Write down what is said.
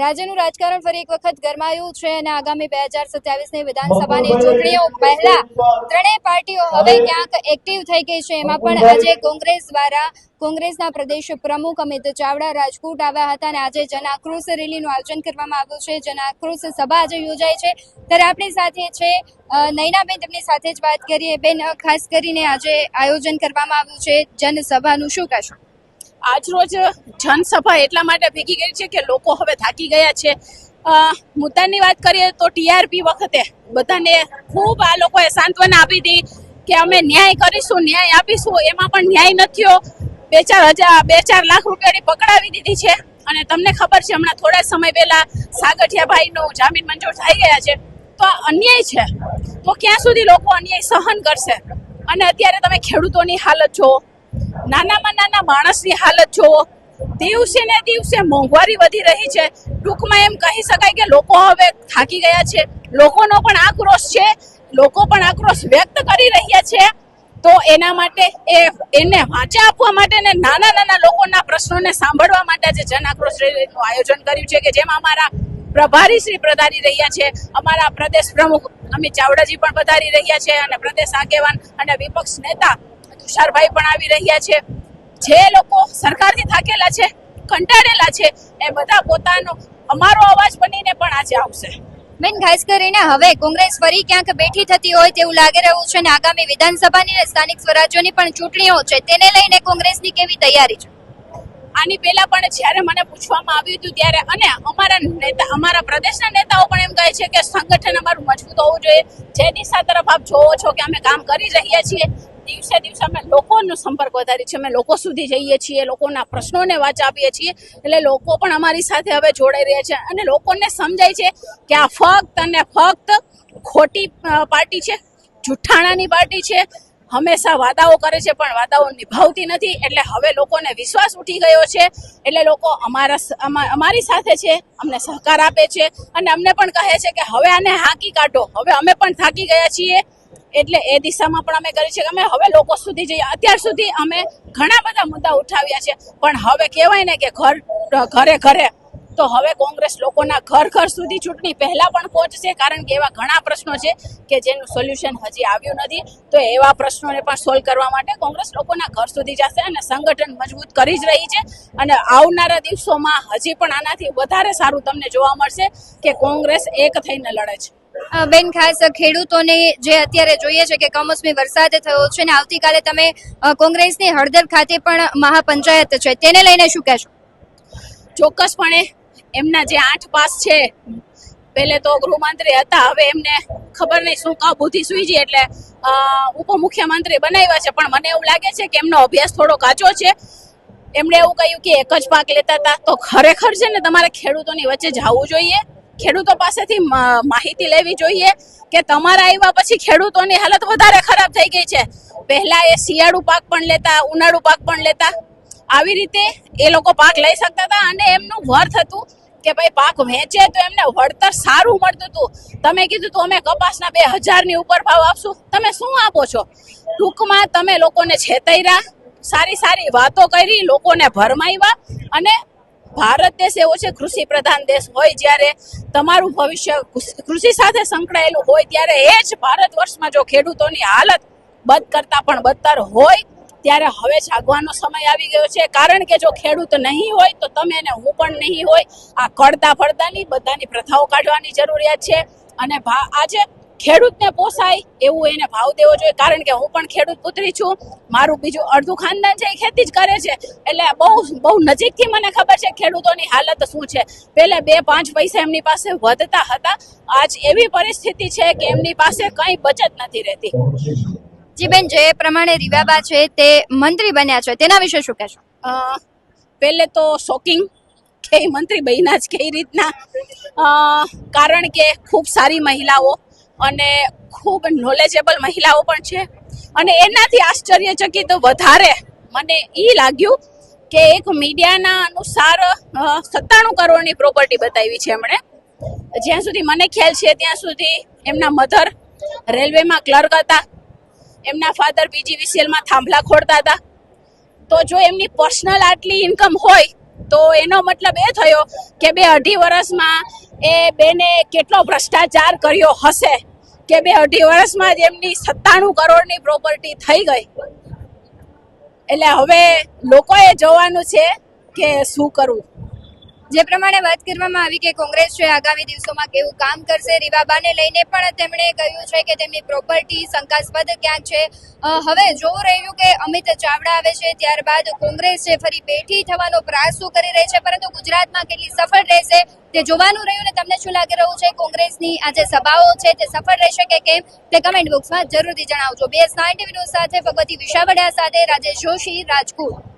રાજ્યનું રાજકારણ ફરી એક વખત ગરમાયું છે અને આગામી બે હજાર સત્યાવીસની વિધાનસભાની ચૂંટણીઓ પહેલા ત્રણેય પાર્ટીઓ હવે ક્યાંક એક્ટિવ થઈ ગઈ છે. એમાં પણ આજે કોંગ્રેસ દ્વારા કોંગ્રેસના પ્રદેશ પ્રમુખ અમિત ચાવડા રાજકોટ આવ્યા હતા અને આજે જન આક્રોશ રેલીનું આયોજન કરવામાં આવ્યું છે. જન આક્રોશ સભા આજે યોજાય છે. ત્યારે આપણી સાથે છે નૈનાબેન તેમની સાથે જ વાત કરીએ. બેન ખાસ કરીને આજે આયોજન કરવામાં આવ્યું છે જનસભાનું. શું કહેશો? આજરોજ જનસભા એટલા માટે ભેગી કરી છે કે લોકો હવે થાકી ગયા છે. મુદ્દાની વાત કરીએ તો ટીઆરપી વખતે બધાને ખૂબ આ લોકોએ સાંત્વના આપી હતી કે અમે ન્યાય કરીશું, ન્યાય આપીશું. એમાં પણ ન્યાય નથી બે ચાર હજાર બે ચાર લાખ રૂપિયાની પકડાવી દીધી છે. અને તમને ખબર છે, હમણાં થોડા સમય પહેલા સાગઠિયાભાઈનો જામીન મંજૂર થઈ ગયા છે. તો આ અન્યાય છે. તો ક્યાં સુધી લોકો અન્યાય સહન કરશે? અને અત્યારે તમે ખેડૂતોની હાલત જુઓ. નાનામાં નાના માણસની હાલત જુઓ દિવસે ને દિવસે મોંઘવારી વધી રહી છે. ટૂંકમાં એમ કહી શકાય કે લોકો હવે થાકી ગયા છે. લોકોનો પણ આક્રોશ છે. લોકો પણ આક્રોશ વ્યક્ત કરી રહ્યા છે. તો એના માટે એ એને વાંચા આપવા માટે ને નાના નાના લોકોના પ્રશ્નોને સાંભળવા માટે આજે જન આક્રોશ રેલીનું આયોજન કર્યું છે કે જેમાં અમારા પ્રભારી શ્રી પ્રધારી રહ્યા છે. અમારા પ્રદેશ પ્રમુખ અમિત ચાવડાજી પણ પધારી રહ્યા છે અને પ્રદેશ આગેવાન અને વિપક્ષ નેતા તુષારભાઈ પણ આવી રહ્યા છે. જે લોકો સરકારથી થાકેલા છે કંટાળેલા છે એ બધા પોતાનો અમારો અવાજ બનીને પણ આજે આવશે. બેન ખાસ કરીને હવે કોંગ્રેસ ફરી ક્યાંક બેઠી થતી હોય તેવું લાગી રહ્યું છે અને આગામી વિધાનસભાની અને સ્થાનિક સ્વરાજ્યોની પણ ચૂંટણીઓ છે તેને લઈને કોંગ્રેસની કેવી તૈયારી છે? આની પહેલા પણ જ્યારે મને પૂછવામાં આવ્યું હતું ત્યારે અને અમારા નેતા અમારા પ્રદેશના નેતાઓ પણ એમ કહે છે કે સંગઠન અમારું મજબૂત હોવું જોઈએ. જે દિશા તરફ આપ જોવો છો કે અમે કામ કરી રહ્યા છીએ દિવસે દિવસે અમે લોકોનો સંપર્ક વધારી છે. અમે લોકો સુધી જઈએ છીએ, લોકોના પ્રશ્નોને વાંચા આપીએ છીએ. એટલે લોકો પણ અમારી સાથે હવે જોડાઈ રહ્યા છે અને લોકોને સમજાય છે કે આ ફક્ત અને ફક્ત ખોટી પાર્ટી છે. જુઠ્ઠાણાની પાર્ટી છે. હંમેશા વાદાઓ કરે છે, પણ વાદાઓ નિભાવતી નથી. એટલે હવે લોકોને વિશ્વાસ ઉઠી ગયો છે. એટલે લોકો અમારા અમારી સાથે છે, અમને સહકાર આપે છે. અને અમને પણ કહે છે કે હવે આને હાંકી કાઢો. હવે અમે પણ થાકી ગયા છીએ. એટલે એ દિશામાં પણ અમે કરી છે. કે અમે હવે લોકો સુધી જઈએ. અત્યાર સુધી અમે ઘણા બધા મુદ્દા ઉઠાવ્યા છે. પણ હવે કહેવાય ને કે ઘર, ઘરે ઘરે. તો હવે કોંગ્રેસ લોકોના ઘર ઘર સુધી ચૂંટણી પહેલા પણ પહોંચશે, કારણ કે એવા ઘણા પ્રશ્નો છે કે જેનું સોલ્યુશન હજી આવ્યું નથી. તો એવા પ્રશ્નોને પણ સોલ્વ કરવા માટે કોંગ્રેસ લોકોના ઘર સુધી જશે અને સંગઠન મજબૂત કરી જ રહી છે. અને આવનારા દિવસોમાં હજી પણ આનાથી વધારે સારું તમને જોવા મળશે કે કોંગ્રેસ એક થઈને લડે છે. બેન, ખાસ ખેડૂતોને જે અત્યારે જોઈએ છે કે કમોસમી વરસાદ થયો છે ને આવતીકાલે તમે કોંગ્રેસની હળદર ખાતે પણ મહાપંચાયત છે. તેને લઈને શું કહેશો? ચોક્કસપણે એમના જે આઠ પાસ છે પહેલે તો ગૃહમંત્રી હતા, હવે એમને ખબર નહીં શું કા બુદ્ધિ સુઈજી એટલે ઉપમુખ્યમંત્રી બનાવ્યા છે. પણ મને એવું લાગે છે કે એમનો અભ્યાસ થોડો કાચો છે. એમણે એવું કહ્યું કે એક જ પાક લેતા હતા. તો ખરેખર છે ને તમારે ખેડૂતોની વચ્ચે જવું જોઈએ. ખેડૂતો પાસેથી માહિતી લેવી જોઈએ કે તમારા આવ્યા પછી ખેડૂતોની હાલત વધારે ખરાબ થઈ ગઈ છે. પહેલા એ શિયાળુ પાક પણ લેતા, ઉનાળુ પાક પણ લેતા. આવી રીતે એ લોકો પાક લઈ શકતા હતા અને એમનું વર્થ હતું કે ભાઈ પાક વેચે તો એમને વળતર સારું મળતું હતું. તમે કીધું તો અમે કપાસના બે હજારની ઉપર ભાવ આપશું. તમે શું આપો છો? ટૂંકમાં તમે લોકોને છેતર્યા, સારી સારી વાતો કરી, લોકોને ભરમાવ્યા અને ભારત દેશ એવો છે, કૃષિ પ્રધાન દેશ હોય જ્યારે તમારું ભવિષ્ય કૃષિ- સાથે સંકળાયેલું હોય ત્યારે એ જ ભારત વર્ષમાં જો ખેડૂતોની હાલત બદ કરતા પણ બદતર હોય, ત્યારે હવે જાગવાનો સમય આવી ગયો છે. કારણ કે જો ખેડૂત નહીં હોય, તો તમે ને હું પણ નહીં હોય. આ કડતા ફળતાની બધાની પ્રથાઓ કાઢવાની જરૂરિયાત છે. અને આજે ખેડૂતને પોસાય એવું એને ભાવ દેવો જોઈએ. કારણ કે હું પણ ખેડૂત પુત્રી છું. મારું બીજું અડધું ખાનદાન છે એ ખેતી જ કરે છે. એટલે બહુ બહુ નજીકથી મને ખબર છે ખેડૂતોની હાલત શું છે. પહેલાં બે પાંચ પૈસા એમની પાસે વધતા હતા. આજ એવી પરિસ્થિતિ છે કે એમની પાસે કંઈ બચત નથી રહેતી. જી બેન જે પ્રમાણે રીવાબા છે તે મંત્રી બન્યા છે. તેના વિશે શું કહેશો? પહેલે તો શોકિંગ કે મંત્રી બન્યા જ કઈ રીતના. કારણ કે ખૂબ સારી મહિલાઓ અને ખૂબ નોલેજેબલ મહિલાઓ પણ છે. અને એનાથી આશ્ચર્યચકિત વધારે મને એ લાગ્યું કે એક મીડિયાના અનુસાર સત્તાણું કરોડની પ્રોપર્ટી બતાવી છે એમણે. જ્યાં સુધી મને ખ્યાલ છે ત્યાં સુધી એમના મધર રેલવેમાં ક્લર્ક હતા. એમના ફાધર પીજીવીસીએલમાં થાંભલા ખોડતા હતા. તો જો એમની પર્સનલ આટલી ઇન્કમ હોય, તો એનો મતલબ એ થયો કે બે અઢી વર્ષમાં એ બેને કેટલો ભ્રષ્ટાચાર કર્યો હશે. કે બે અઢી વર્ષમાં જ એમની સત્તાણું કરોડની પ્રોપર્ટી થઈ ગઈ. એટલે હવે લોકોએ જોવાનું છે કે શું કરવું. જે પ્રમાણે વાત કરવામાં આવી કે કોંગ્રેસ છે, આગામી દિવસોમાં કેવું કામ કરશે, રીવાબાને લઈને પણ તેમણે કહ્યું છે કે તેમની પ્રોપર્ટી શંકાસ્પદ ક્યાંક છે. હવે જોવું રહ્યું કે અમિત ચાવડા આવે છે, ત્યારબાદ કોંગ્રેસ છે, ફરી બેઠી થવાનો પ્રયાસ કરી રહી છે, પરંતુ ગુજરાતમાં કેટલી સફળ રહેશે તે જોવાનું રહ્યું ને તમને શું લાગી રહ્યું છે? કોંગ્રેસની આ જે સભાઓ છે તે સફળ રહેશે કે કેમ? તે કમેન્ટ બોક્સમાં જરૂરથી જણાવજો. બીએસ નાઇન ટીવી ન્યૂઝ સાથે ભગવતી વિશાવડિયા સાથે રાજેશ જોશી, રાજકોટ.